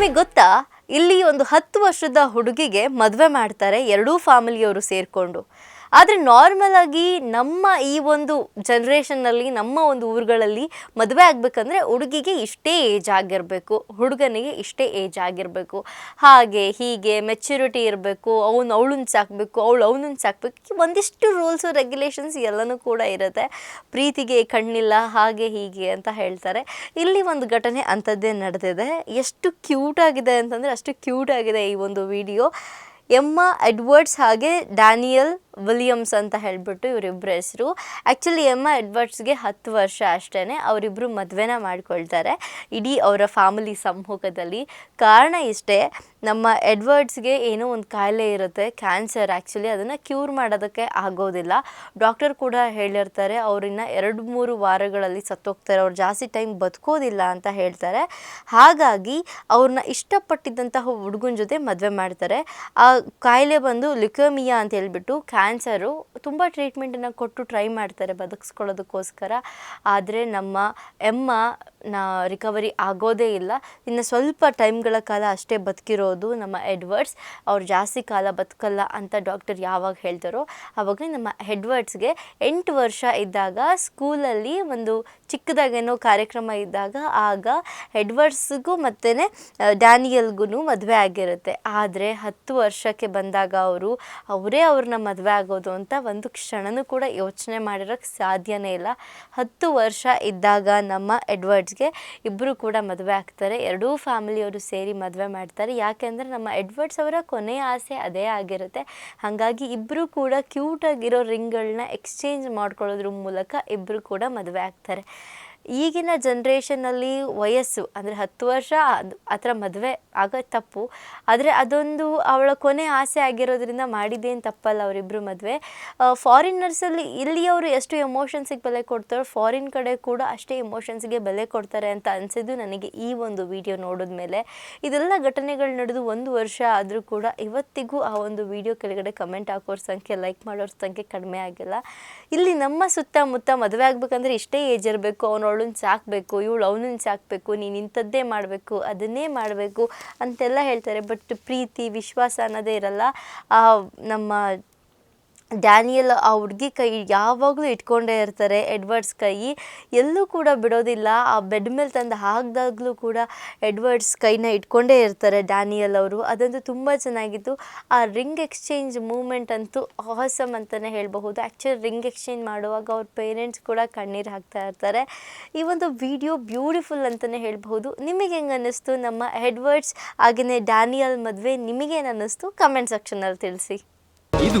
ನಿಮಗೆ ಗೊತ್ತಾ? ಇಲ್ಲಿ ಒಂದು ಹತ್ತು ವರ್ಷದ ಹುಡುಗಿಗೆ ಮದುವೆ ಮಾಡ್ತಾರೆ ಎರಡೂ ಫ್ಯಾಮಿಲಿಯವರು ಸೇರಿಕೊಂಡು. ಆದರೆ ನಾರ್ಮಲ್ ಆಗಿ ನಮ್ಮ ಈ ಒಂದು ಜನ್ರೇಷನ್ನಲ್ಲಿ ನಮ್ಮ ಒಂದು ಊರುಗಳಲ್ಲಿ ಮದುವೆ ಆಗಬೇಕಂದ್ರೆ ಹುಡುಗಿಗೆ ಇಷ್ಟೇ ಏಜ್ ಆಗಿರಬೇಕು, ಹುಡುಗನಿಗೆ ಇಷ್ಟೇ ಏಜ್ ಆಗಿರಬೇಕು. ಹಾಗೆ ಹೀಗೆ ಮೆಚುರಿಟಿ ಇರಬೇಕು, ಅವನು ಅವಳನ್ನ ಸಾಕಬೇಕು, ಅವಳು ಅವನನ್ನ ಸಾಕಬೇಕು, ಒಂದಿಷ್ಟು ರೂಲ್ಸು ರೆಗ್ಯುಲೇಷನ್ಸ್ ಎಲ್ಲನೂ ಕೂಡ ಇರುತ್ತೆ. ಪ್ರೀತಿಗೆ ಕಣ್ಣಿಲ್ಲ, ಹಾಗೆ ಹೀಗೆ ಅಂತ ಹೇಳ್ತಾರೆ. ಇಲ್ಲಿ ಒಂದು ಘಟನೆ ಅಂಥದ್ದೇ ನಡೆದಿದೆ. ಎಷ್ಟು ಕ್ಯೂಟ್ ಆಗಿದೆ ಅಂತಂದರೆ ಅಷ್ಟು ಕ್ಯೂಟ್ ಆಗಿದೆ ಈ ಒಂದು ವಿಡಿಯೋ ಎಮ್ಮ ಎಡ್ವರ್ಡ್ಸ್ ಹಾಗೆ ಡ್ಯಾನಿಯಲ್ ವಿಲಿಯಮ್ಸ್ ಅಂತ ಹೇಳಿಬಿಟ್ಟು ಇವರಿಬ್ಬರ ಹೆಸರು. ಆ್ಯಕ್ಚುಲಿ ಎಮ್ಮ ಎಡ್ವರ್ಡ್ಸ್ಗೆ ಹತ್ತು ವರ್ಷ ಅಷ್ಟೇ ಅವರಿಬ್ಬರು ಮದುವೆನ ಮಾಡ್ಕೊಳ್ತಾರೆ ಇಡೀ ಅವರ ಫ್ಯಾಮಿಲಿ ಸಮ್ಮುಖದಲ್ಲಿ. ಕಾರಣ ಇಷ್ಟೇ, ನಮ್ಮ ಎಡ್ವರ್ಡ್ಸ್ಗೆ ಏನೋ ಒಂದು ಕಾಯಿಲೆ ಇರುತ್ತೆ ಕ್ಯಾನ್ಸರ್ ಆ್ಯಕ್ಚುಲಿ ಅದನ್ನು ಕ್ಯೂರ್ ಮಾಡೋದಕ್ಕೆ ಆಗೋದಿಲ್ಲ. ಡಾಕ್ಟರ್ ಕೂಡ ಹೇಳಿರ್ತಾರೆ, ಅವರಿನ್ನ ಎರಡು ಮೂರು ವಾರಗಳಲ್ಲಿ ಸತ್ತೋಗ್ತಾರೆ, ಅವ್ರು ಜಾಸ್ತಿ ಟೈಮ್ ಬದುಕೋದಿಲ್ಲ ಅಂತ ಹೇಳ್ತಾರೆ. ಹಾಗಾಗಿ ಅವ್ರನ್ನ ಇಷ್ಟಪಟ್ಟಿದ್ದಂತಹ ಹುಡುಗನ ಜೊತೆ ಮದುವೆ ಮಾಡ್ತಾರೆ. ಆ ಕಾಯಿಲೆ ಬಂದು ಲ್ಯುಕೋಮಿಯಾ ಅಂತ ಹೇಳ್ಬಿಟ್ಟು ಕ್ಯಾನ್ಸರು ತುಂಬ ಟ್ರೀಟ್ಮೆಂಟನ್ನು ಕೊಟ್ಟು ಟ್ರೈ ಮಾಡ್ತಾರೆ ಬದುಕಿಸ್ಕೊಳ್ಳೋದಕ್ಕೋಸ್ಕರ. ಆದರೆ ನಮ್ಮ ಎಮ್ಮ ನಾ ರಿಕವರಿ ಆಗೋದೇ ಇಲ್ಲ. ಇನ್ನು ಸ್ವಲ್ಪ ಟೈಮ್ಗಳ ಕಾಲ ಅಷ್ಟೇ ಬದುಕಿರೋದು ನಮ್ಮ ಎಡ್ವರ್ಡ್ಸ್. ಅವ್ರು ಜಾಸ್ತಿ ಕಾಲ ಬದುಕಲ್ಲ ಅಂತ ಡಾಕ್ಟರ್ ಯಾವಾಗ ಹೇಳ್ತಾರೋ ಆವಾಗ ನಮ್ಮ ಎಡ್ವರ್ಡ್ಸ್ಗೆ ಎಂಟು ವರ್ಷ ಇದ್ದಾಗ ಸ್ಕೂಲಲ್ಲಿ ಒಂದು ಚಿಕ್ಕದಾಗೇನೋ ಕಾರ್ಯಕ್ರಮ ಇದ್ದಾಗ ಆಗ ಎಡ್ವರ್ಡ್ಸ್ಗೂ ಮತ್ತು ಡ್ಯಾನಿಯಲ್ಗೂ ಮದುವೆ ಆಗಿರುತ್ತೆ. ಆದರೆ ಹತ್ತು ವರ್ಷಕ್ಕೆ ಬಂದಾಗ ಅವರು, ಅವರೇ ಅವ್ರನ್ನ ಮದುವೆ ಆಗೋದು ಅಂತ ಒಂದು ಕ್ಷಣನೂ ಕೂಡ ಯೋಚನೆ ಮಾಡಿರೋಕ್ಕೆ ಸಾಧ್ಯನೇ ಇಲ್ಲ. ಹತ್ತು ವರ್ಷ ಇದ್ದಾಗ ನಮ್ಮ ಎಡ್ವರ್ಡ್ಸ್ಗೆ ಇಬ್ಬರು ಕೂಡ ಮದುವೆ ಆಗ್ತಾರೆ. ಎರಡೂ ಫ್ಯಾಮಿಲಿಯವರು ಸೇರಿ ಮದುವೆ ಮಾಡ್ತಾರೆ. ಯಾಕೆಂದರೆ ನಮ್ಮ ಎಡ್ವರ್ಡ್ಸ್ ಅವರ ಕೊನೆಯ ಆಸೆ ಅದೇ ಆಗಿರುತ್ತೆ. ಹಾಗಾಗಿ ಇಬ್ಬರು ಕೂಡ ಕ್ಯೂಟಾಗಿರೋ ರಿಂಗ್ಗಳನ್ನ ಎಕ್ಸ್ಚೇಂಜ್ ಮಾಡ್ಕೊಳ್ಳೋದ್ರ ಮೂಲಕ ಇಬ್ಬರು ಕೂಡ ಮದುವೆ ಆಗ್ತಾರೆ. ಈಗಿನ ಜನ್ರೇಷನಲ್ಲಿ ವಯಸ್ಸು, ಅಂದರೆ ಹತ್ತು ವರ್ಷ ಅದು ಆ ಥರ ಮದುವೆ ಆಗೋದು ತಪ್ಪು. ಆದರೆ ಅದೊಂದು ಅವಳ ಕೊನೆ ಆಸೆ ಆಗಿರೋದ್ರಿಂದ ಮಾಡಿದ್ದೇನು ತಪ್ಪಲ್ಲ ಅವರಿಬ್ಬರು ಮದುವೆ. ಫಾರಿನರ್ಸಲ್ಲಿ ಇಲ್ಲಿಯವರು ಎಷ್ಟು ಎಮೋಷನ್ಸಿಗೆ ಬೆಲೆ ಕೊಡ್ತಾರೋ ಫಾರಿನ್ ಕಡೆ ಕೂಡ ಅಷ್ಟೇ ಎಮೋಷನ್ಸ್ಗೆ ಬೆಲೆ ಕೊಡ್ತಾರೆ ಅಂತ ಅನಿಸಿದ್ದು ನನಗೆ ಈ ಒಂದು ವಿಡಿಯೋ ನೋಡಿದ ಮೇಲೆ ಇದೆಲ್ಲ ಘಟನೆಗಳು ನಡೆದು ಒಂದು ವರ್ಷ ಆದರೂ ಕೂಡ ಇವತ್ತಿಗೂ ಆ ಒಂದು ವಿಡಿಯೋ ಕೆಳಗಡೆ ಕಮೆಂಟ್ ಹಾಕೋರ ಸಂಖ್ಯೆ ಲೈಕ್ ಮಾಡೋರ ಸಂಖ್ಯೆ ಕಡಿಮೆ ಆಗಿಲ್ಲ. ಇಲ್ಲಿ ನಮ್ಮ ಸುತ್ತಮುತ್ತ ಮದುವೆ ಆಗಬೇಕಂದ್ರೆ ಇಷ್ಟೇ ಏಜ್ ಇರಬೇಕು. ಅವನು ಅವಳನ್ನ ಸಾಕಬೇಕು, ಇವಳು ಅವನನ್ನ ಸಾಕಬೇಕು, ನೀನು ಇಂಥದ್ದೇ ಮಾಡಬೇಕು, ಅದನ್ನೇ ಮಾಡಬೇಕು ಅಂತೆಲ್ಲ ಹೇಳ್ತಾರೆ. ಬಟ್ ಪ್ರೀತಿ, ವಿಶ್ವಾಸ ಅನ್ನೋದೇ ಇರಲ್ಲ. ನಮ್ಮ ಡ್ಯಾನಿಯಲ್ ಆ ಹುಡುಗಿ ಕೈ ಯಾವಾಗಲೂ ಇಟ್ಕೊಂಡೇ ಇರ್ತಾರೆ, ಎಡ್ವರ್ಡ್ಸ್ ಕೈ. ಎಲ್ಲೂ ಕೂಡ ಬಿಡೋದಿಲ್ಲ. ಆ ಬೆಡ್ ಮೇಲೆ ತಂದು ಹಾಕಿದಾಗಲೂ ಕೂಡ ಎಡ್ವರ್ಡ್ಸ್ ಕೈನ ಇಟ್ಕೊಂಡೇ ಇರ್ತಾರೆ ಡ್ಯಾನಿಯಲ್ ಅವರು. ಅದಂತೂ ತುಂಬ ಚೆನ್ನಾಗಿತ್ತು. ಆ ರಿಂಗ್ ಎಕ್ಸ್ಚೇಂಜ್ ಮೂಮೆಂಟ್ ಅಂತೂ ಆಸಮ್ ಅಂತಲೇ ಹೇಳಬಹುದು. ಆ್ಯಕ್ಚುಲಿ ರಿಂಗ್ ಎಕ್ಸ್ಚೇಂಜ್ ಮಾಡುವಾಗ ಅವ್ರ ಪೇರೆಂಟ್ಸ್ ಕೂಡ ಕಣ್ಣೀರು ಹಾಕ್ತಾ ಇರ್ತಾರೆ. ಈ ಒಂದು ವಿಡಿಯೋ ಬ್ಯೂಟಿಫುಲ್ ಅಂತಲೇ ಹೇಳಬಹುದು. ನಿಮಗೆ ಹೆಂಗೆ ಅನ್ನಿಸ್ತು ನಮ್ಮ ಎಡ್ವರ್ಡ್ಸ್ ಹಾಗೆಯೇ ಡ್ಯಾನಿಯಲ್ ಮದುವೆ ನಿಮಗೇನು ಅನ್ನಿಸ್ತು? ಕಮೆಂಟ್ ಸೆಕ್ಷನಲ್ಲಿ ತಿಳಿಸಿ. ಇದು